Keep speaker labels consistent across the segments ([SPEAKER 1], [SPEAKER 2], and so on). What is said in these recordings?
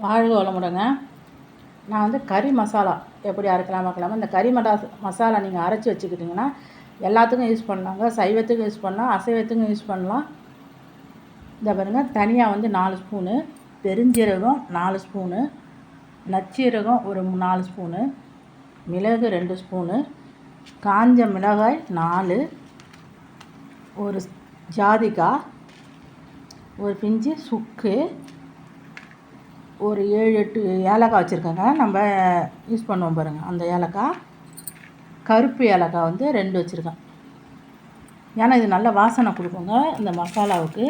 [SPEAKER 1] வாழ்க வளமுடங்க நான் வந்து கறி மசாலா எப்படி அரைக்கலாம் பார்க்கலாமா இந்த கறி மடா மசாலா நீங்கள் அரைச்சி வச்சுக்கிட்டிங்கன்னா எல்லாத்துக்கும் யூஸ் பண்ணாங்க சைவத்துக்கும் யூஸ் பண்ணலாம் அசைவத்துக்கும் யூஸ் பண்ணலாம். இந்த பாருங்கள் தனியாக வந்து நாலு ஸ்பூனு பெருஞ்சீரகம் நாலு ஸ்பூனு நச்சீரகம் ஒரு நாலு ஸ்பூனு மிளகு ரெண்டு ஸ்பூனு காஞ்ச மிளகாய் நாலு ஒரு ஜாதிக்காய் ஒரு பிஞ்சு சுக்கு ஒரு ஏழு எட்டு ஏலக்காய் வச்சுருக்கேங்க. நம்ம யூஸ் பண்ணுவோம் பாருங்கள் அந்த ஏலக்காய். கருப்பு ஏலக்காய் வந்து ரெண்டு வச்சுருக்கேன். ஏன்னா இது நல்ல வாசனை கொடுக்குங்க இந்த மசாலாவுக்கு.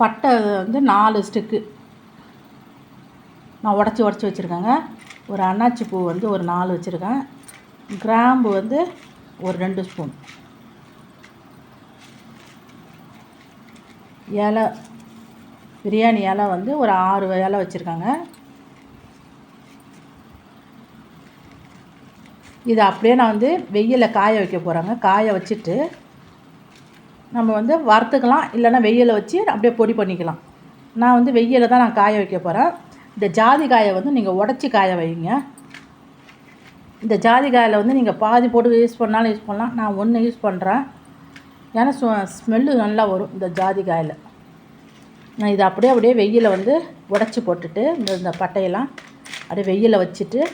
[SPEAKER 1] பட்டை வந்து நாலு ஸ்டிக்கு. நான் உடச்சி உடச்சி வச்சுருக்கேங்க. ஒரு அன்னாச்சி பூ வந்து ஒரு நாலு வச்சுருக்கேன். கிராம்பு வந்து ஒரு ரெண்டு ஸ்பூன். இலை பிரியாணி இலை வந்து ஒரு ஆறு இலை வச்சுருக்காங்க. இதை அப்படியே நான் வந்து வெயிலில் காய வைக்க போகிறேங்க காய வச்சுட்டு நம்ம வந்து வறுத்துக்கலாம் இல்லைன்னா வெயிலில் வச்சு அப்படியே பொடி பண்ணிக்கலாம். நான் வந்து வெயிலில் தான் நான் காய வைக்க போகிறேன் இந்த ஜாதி காயை வந்து நீங்கள் உடச்சி காய வைங்க. இந்த ஜாதி காயில் வந்து நீங்கள் பாதி போட்டு யூஸ் பண்ணாலும் யூஸ் பண்ணலாம். நான் ஒன்று யூஸ் பண்ணுறேன் ஏன்னா ஸ்மெல்லு நல்லா வரும் இந்த ஜாதி காயில். நான் இதை அப்படியே அப்படியே வெயிலில் வந்து உடச்சி போட்டுட்டு இந்த இந்த பட்டையெல்லாம் அப்படியே வெயிலில் வச்சுட்டு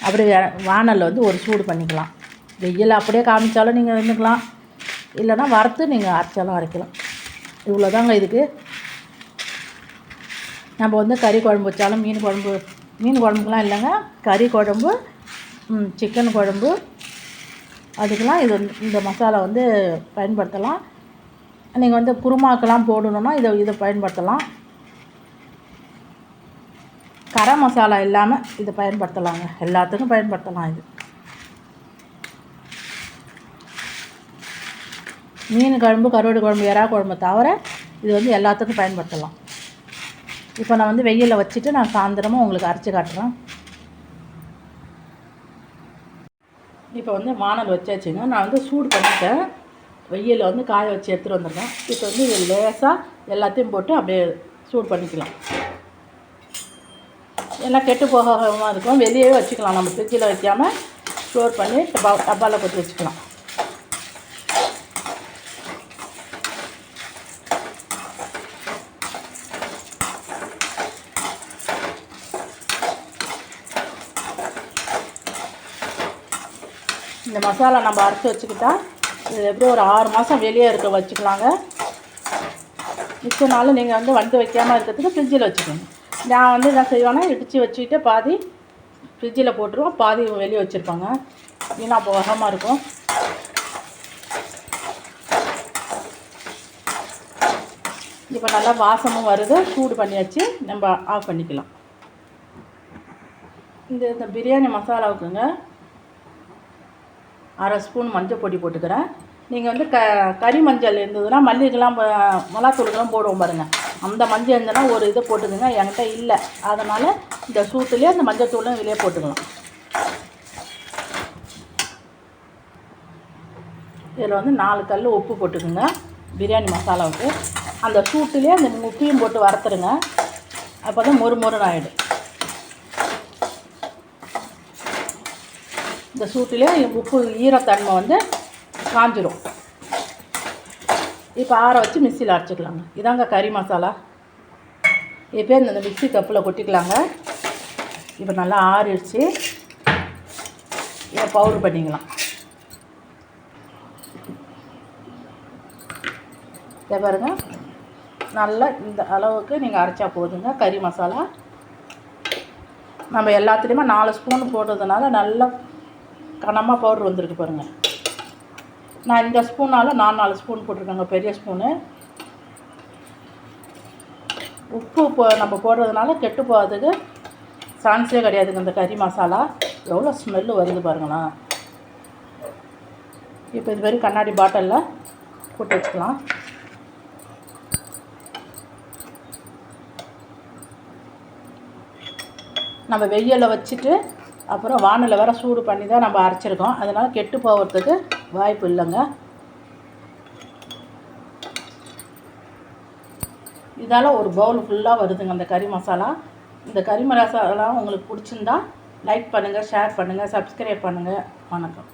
[SPEAKER 1] அப்படியே வானலில் வந்து ஒரு சூடு பண்ணிக்கலாம். வெயில் அப்படியே காமிச்சாலும் நீங்கள் இருந்துக்கலாம். இல்லைன்னா வறுத்து நீங்கள் அரைச்சாலும் அரைக்கலாம். இவ்வளோதாங்க இதுக்கு. நம்ம வந்து கறி குழம்பு வச்சாலும் மீன் குழம்பு மீன் குழம்புக்கெலாம் இல்லைங்க. கறி குழம்பு சிக்கன் குழம்பு. அதுக்கெலாம் இது வந்து- இந்த மசாலா வந்து பயன்படுத்தலாம். நீங்கள் வந்து குருமாக்கெல்லாம் போடணுன்னா இதை இதை பயன்படுத்தலாம். கரம் மசாலா இல்லாமல் இதை பயன்படுத்தலாங்க. எல்லாத்துக்கும் பயன்படுத்தலாம் இது. மீன் குழம்பு கருவாடு குழம்பு எறா குழம்பு தவிர இது வந்து எல்லாத்துக்கும் பயன்படுத்தலாம். இப்போ நான் வந்து வெயிலில் வச்சுட்டு நான் சாயந்தரமாக உங்களுக்கு அரைச்சி காட்டுறேன். இப்போ வந்து வானல் வச்சாச்சுங்க. நான் வந்து சூடு பண்ணிட்டேன். வெயிலில் வந்து காய வச்சு எடுத்துகிட்டு வந்துருந்தேன் இப்போ வந்து இது லேசாக எல்லாத்தையும் போட்டு அப்படியே சூடு பண்ணிக்கலாம். எல்லாம் கெட்டு போகாமல் இருக்கும். வெளியே வச்சுக்கலாம். நம்ம ஃப்ரிட்ஜில் வைக்காமல் ஸ்டோர் பண்ணி டப்பா டப்பாவில் போட்டு வச்சுக்கலாம். இந்த மசாலா நம்ம அரைச்சி வச்சுக்கிட்டால் இது எப்படியும் ஒரு ஆறு மாதம் வெளியே இருக்க வச்சுக்கலாங்க. மிச்ச நாளும் நீங்கள் வந்து வந்து வைக்காமல் இருக்கிறதுக்கு ஃப்ரிட்ஜில் வச்சுக்கோங்க. நான் வந்து என்ன செய்வேன்னா இடித்து வச்சுக்கிட்டு பாதி ஃப்ரிட்ஜில் போட்டுருவோம் பாதி வெளியே வச்சுருப்பாங்க. வீணாக வகமாக இருக்கும். இப்போ நல்லா வாசமும் வருது சூடு பண்ணியாச்சு நம்ம ஆஃப் பண்ணிக்கலாம். இந்த இந்த பிரியாணி மசாலாவுக்குங்க அரை ஸ்பூன் மஞ்சள் பொடி போட்டுக்கிறேன். நீங்கள் வந்து க கறி மஞ்சள் இருந்ததுன்னா மல்லிகைலாம் மிளகாத்தூளுக்கெல்லாம் போடுவோம் பாருங்கள் அந்த மஞ்சள் இருந்ததுன்னா ஒரு இதை போட்டுக்கோங்க. என்கிட்ட இல்லை. அதனால் இந்த சூத்துலேயே அந்த மஞ்சள் தூளும் இதிலே போட்டுக்கலாம். இதில் வந்து நாலு கல் உப்பு போட்டுக்கோங்க. பிரியாணி மசாலாவுக்கு. அந்த சூட்டுலேயே அந்த உப்பையும் போட்டு வறுத்துருங்க. அப்போ தான் மொறு மொறுன்னு ஆகிடும் இந்த சூட்டிலே உப்பு ஈரத்தன்மை வந்து காஞ்சிரும். இப்போ ஆற வச்சு மிக்சியில் அரைச்சிக்கலாங்க. இதாங்க கறி மசாலா. இப்போ இந்த மிக்ஸி கப்பில் கொட்டிக்கலாங்க. இப்போ நல்லா ஆறிடுச்சு. இதை பவுடர் பண்ணிக்கலாம். இதை பாருங்க. நல்லா இந்த அளவுக்கு நீங்கள் அரைச்சா போதுங்க. கறி மசாலா. நம்ம எல்லாத்துலேயுமே நாலு ஸ்பூன் போட்டதுனால நல்லா கனமாக பவுட்ரு வந்திருக்கு பாருங்கள் நான் இந்த ஸ்பூனால் நான் நாலு ஸ்பூன் போட்டிருக்கேங்க பெரிய ஸ்பூனு உப்பு போ நம்ம போடுறதுனால கெட்டு போகிறதுக்கு சான்ஸே கிடையாதுங்க இந்த கறி மசாலா. எவ்வளோ ஸ்மெல்லு வருது பாருங்களேன் இப்போ இது மாதிரி கண்ணாடி பாட்டிலில் போட்டு வச்சுக்கலாம். நம்ம வெயிலில் வச்சுட்டு அப்புறம் வானலில் வேறு சூடு பண்ணி தான் நம்ம அரைச்சிருக்கோம். அதனால் கெட்டு போகிறதுக்கு வாய்ப்பு இல்லைங்க. இதால் ஒரு பவுல் ஃபுல்லாக வருதுங்க அந்த கறி மசாலா. இந்த கறி மசாலா உங்களுக்கு பிடிச்சிருந்தா லைக் பண்ணுங்கள் ஷேர் பண்ணுங்கள் சப்ஸ்கிரைப் பண்ணுங்கள் வணக்கம்.